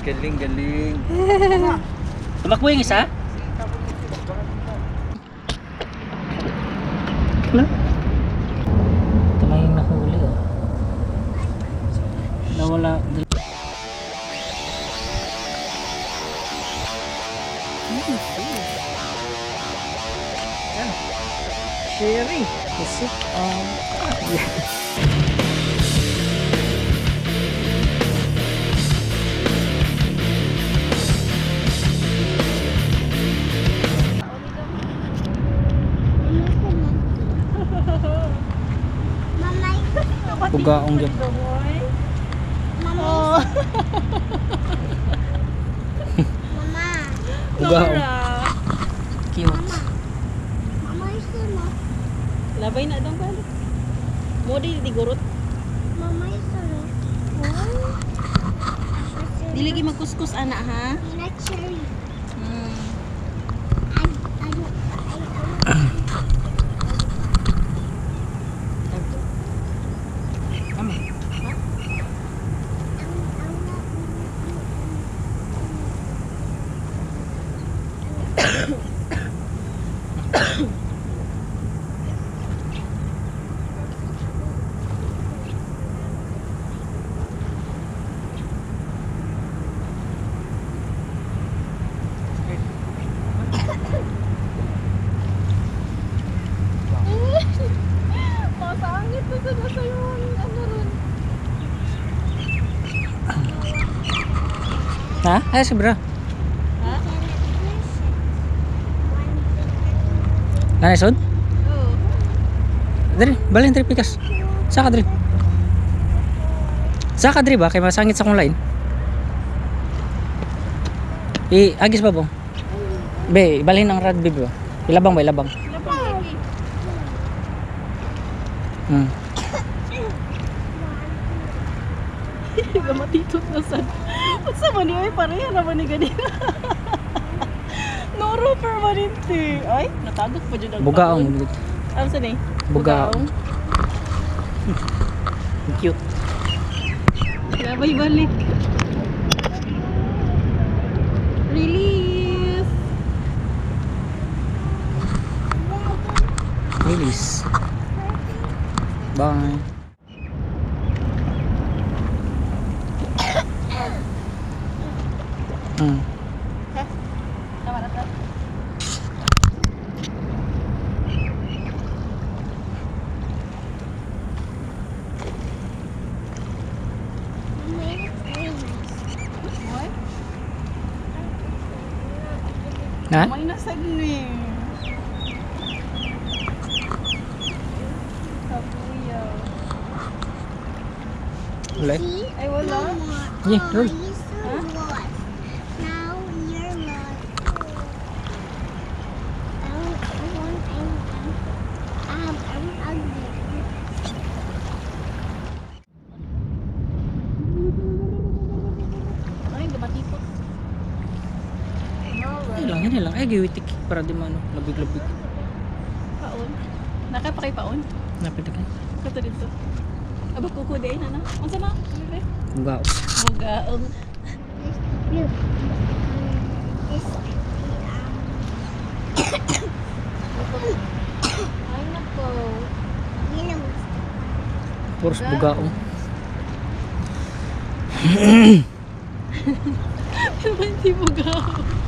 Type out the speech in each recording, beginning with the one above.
Galing, galing. Tumakbo yung isa? Ano? Ito na yung nahuli oh. Nawala. Sharing. Is it? Um, Bugaong yun. Mama. Bugaong. Cute. Mama isu na. Labay na dong balik. Mo di di gurot. Mama isu na. Dili gi magkuskus ana ha. Not cherry. Hmm. I, I don't, I, I, Tama. Masangit na sa nasa yung ano ron. Ha? Ay, si bro. Ha? Nanay sod? Oo. Dali, balin dali pikas. Saka dali. Saka dali ba? Kaya masangit sa kong lain. I, agis ba bong? Be, balhin ang rugby ba? Ilabang ba? Ilabang. Labang lagi. Hmm. Gamatitot na sad. Unsa pareha naman ni ganina. Noro permanente. Ay, natagok pa jud ang Bugaong. Ano sa ni? Bugaong. Cute. Labay balik. Release. Release. Bye. Hmm. Tama na to. Boy, Ha? may nasad ni. Kapuyaw. Wala. See? Ay, wala. Yeah, oh, roll. you so Huh? lost. Now you're lost. I'm, I want, I'm, I'm, I'm, I'm ugly. Ay, gamatipot. Ay lang, yan lang. Ay, giwitik. Para di mano. Labig-labig. Paon. Nakay pa kay paon. Napit ka. Kato dito. Aba kuko day na na. Unsa na? Look. This, Ay nako. um, you know, Puros bugaong. Hindi mugaong.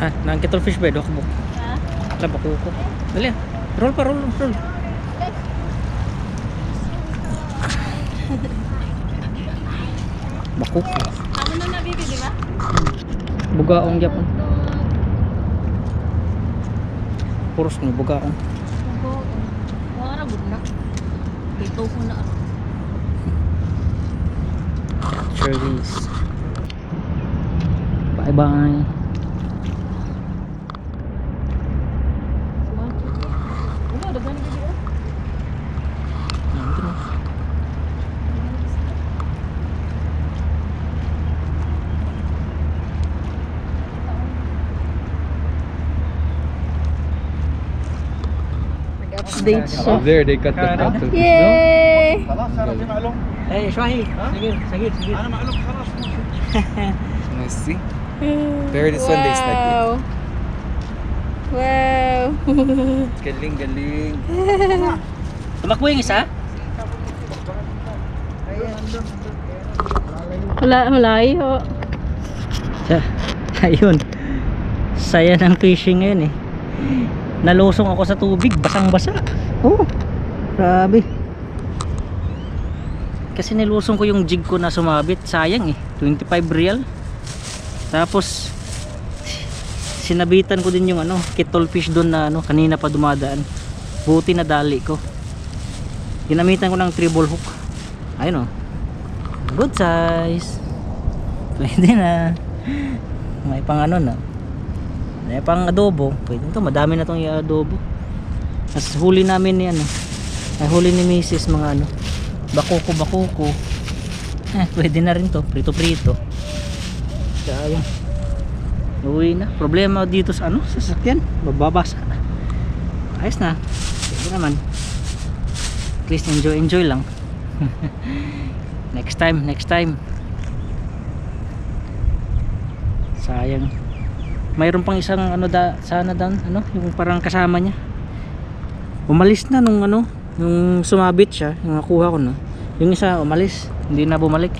Ah, nang fish? Dok buk. Ha? Laba ko ko. Dali. ah. Roll pa, roll, roll. Bakuk. Amo na na bibi, di ba? Bugaong gyapon. Puros ni bugaong. Mugaong. Wala na. Dito ko na. Cherries. Bye bye. Ano, daghan bibi. Nah, ito na. Update siya. Up there, they cut the top. Yay! Eh, Shwahi. Sige, sige, sige. Nice, see? There, this one, they snack it. Wow. Wow. Galing, galing. Tumakbo yung isa? Wala, malayo. Ayun. Saya ng fishing ngayon eh. Nalusong ako sa tubig, basang-basa. Oh, grabe. Kasi nilusong ko yung jig ko na sumabit, sayang eh. 25 real. Tapos sinabitan ko din yung ano, kettle fish doon na ano, kanina pa dumadaan. Buti na dali ko. Ginamitan ko ng treble hook. Ayun oh. Good size. Pwede na. May pang ano na. May pang adobo. Pwede to, madami na tong i-adobo. Tapos huli namin ni ano. Ay huli ni Mrs. mga ano. Bakuko bakuko. Eh, pwede na rin to. Prito prito. Sayang. Uwi na. Problema dito sa ano, sa sasakyan. Bababasa. Ayos na. Pwede naman. At least enjoy enjoy lang. next time, next time. Sayang. Mayroon pang isang ano da sana doon, ano, yung parang kasama niya. Umalis na nung ano, nung sumabit siya, yung nakuha ko na. Yung isa umalis, hindi na bumalik.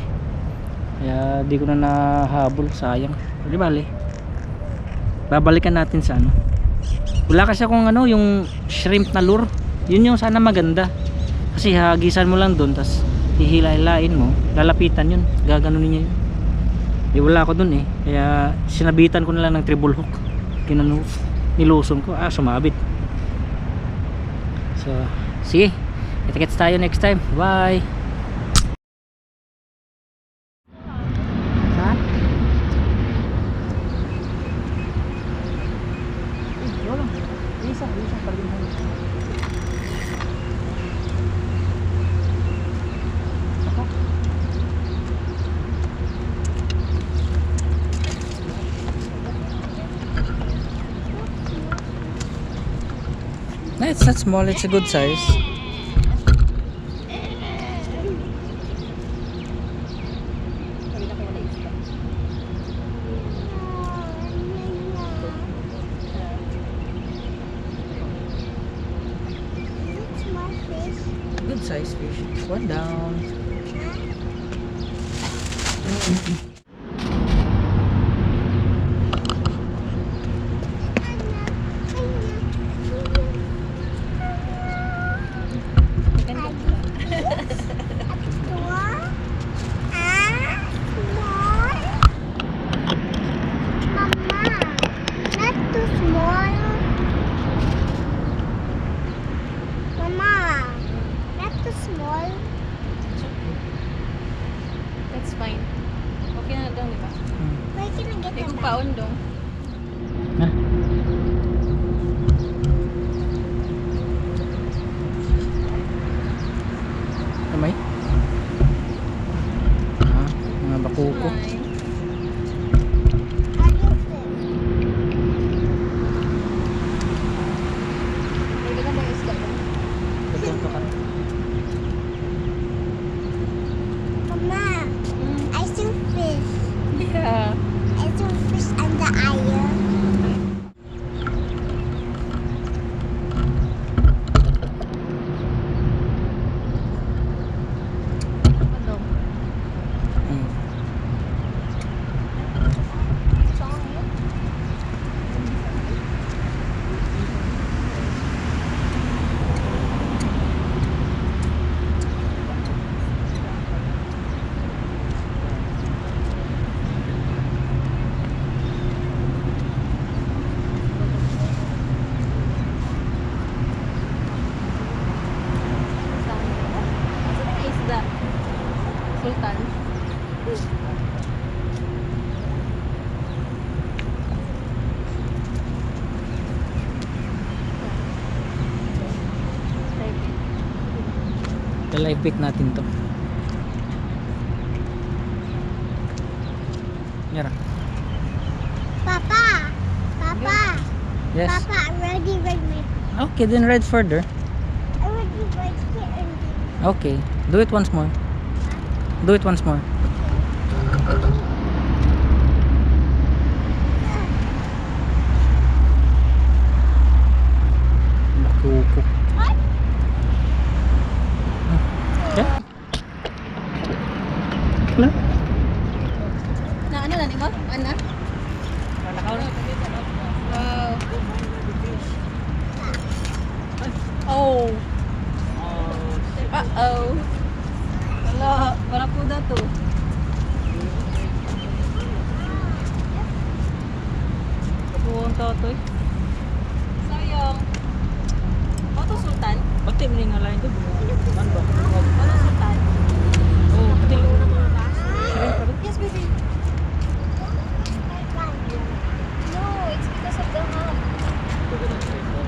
Kaya di ko na nahabol, sayang. Di bali. Babalikan natin sa ano. Wala kasi akong ano, yung shrimp na lure. Yun yung sana maganda. Kasi hagisan mo lang doon, tas hihila-hilain mo, lalapitan yun. Gaganunin niya yun. Eh wala ako dun eh. Kaya sinabitan ko na lang ng treble hook. Kinano, nilusong ko. Ah, sumabit. So, sige. Kita-kits tayo next time. Bye! It's not small. It's a good size. Where can I get May the kung paon dong. Ha? Kamay? Ah, mga bakuko. Nice. How do you feel? May dagang bang isda ba? Ito, ito ka. Mama, Mm. I still fish. Yeah. I still fish on the iron. Ano? Mm. Saan yun? Saan yun? Saan ang isda? Sultan. Live pick natin to. Yara. Papa, Papa, Yes. Papa, I already read my Okay, then ride further. Okay. Do it once more. Do it once more. Nakuko. Okay. Wala. Na ano na, di ba? Ana? Wow. Oh. Uh-oh. Wala, wala po na to. Buong totoy. Sayang. Auto Sultan? Pati mo nga lain to. Ano ba? Auto Sultan? Oh, pati. Yes, baby. No, it's because of the hump.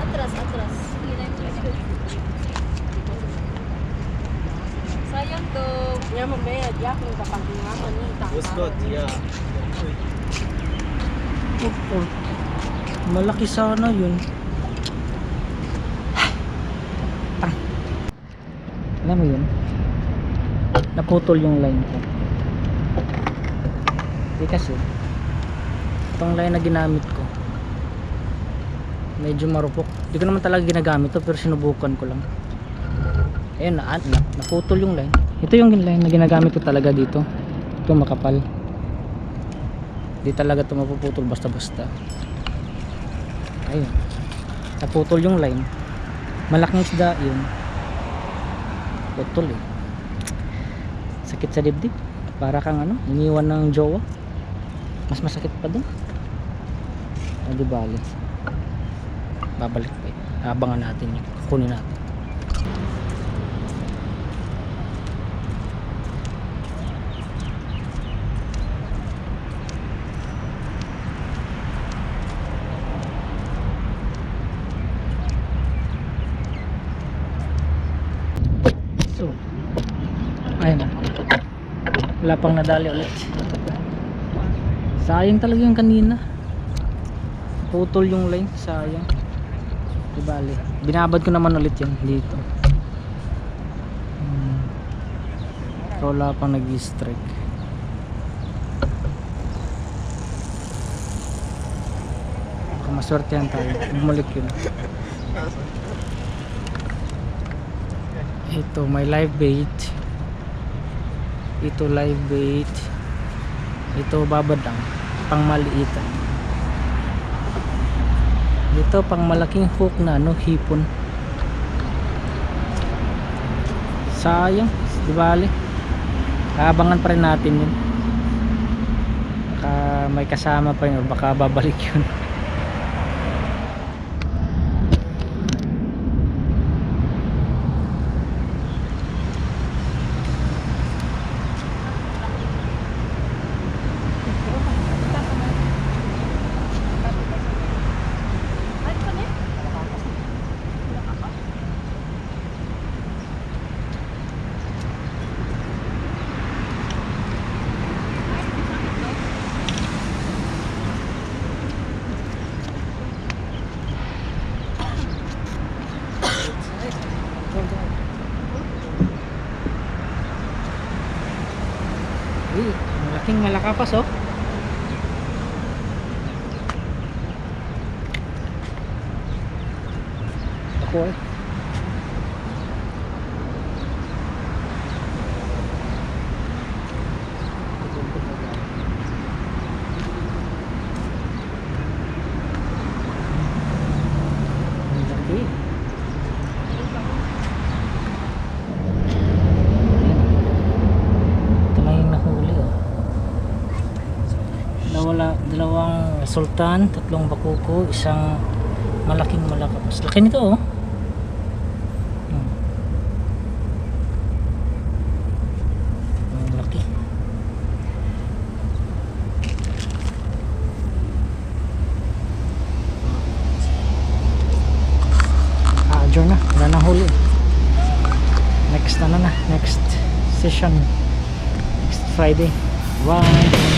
Atras, atras. Sayang to. Ya mamaya, di ako nagkapaglingaman ni Was good, yeah. Oh, oh. Sana yun. Tang. Alam mo yun? Naputol yung line ko. Hindi kasi. Itong line na ginamit ko. Medyo marupok. Hindi ko naman talaga ginagamit to pero sinubukan ko lang. Ayun na, na naputol yung line. Ito yung line na ginagamit ko talaga dito. Ito makapal. Di talaga ito mapuputol basta-basta. Ayun. Naputol yung line. Malaking isda yun. Putol eh. Sakit sa dibdib. Para kang ano, iniwan ng jowa. Mas masakit pa doon. O di bali. Babalik pa eh. Abangan natin yun. Kunin natin. So, ayun na. Wala pang nadali ulit. Sayang talaga yung kanina. Putol yung line, sayang. Di bali. Binabad ko naman ulit yan dito. Hmm. Wala pang nag-strike. Kung maswertehan tayo, bumalik yun. ito may live bait ito live bait. Ito babad lang pang maliitan ito pang malaking hook na ano hipon. Sayang di bali abangan pa rin natin yun. Baka may kasama pa yun baka babalik yun oh. Ako eh. Ang laki. Ito na yung nahuli oh. Dawala, dalawang sultan, tatlong bakuko, isang malaking malakas. Laki nito oh. Hmm. Ang laki. Ah, na. Na huli. Next ano na, next session. Next Friday. Bye.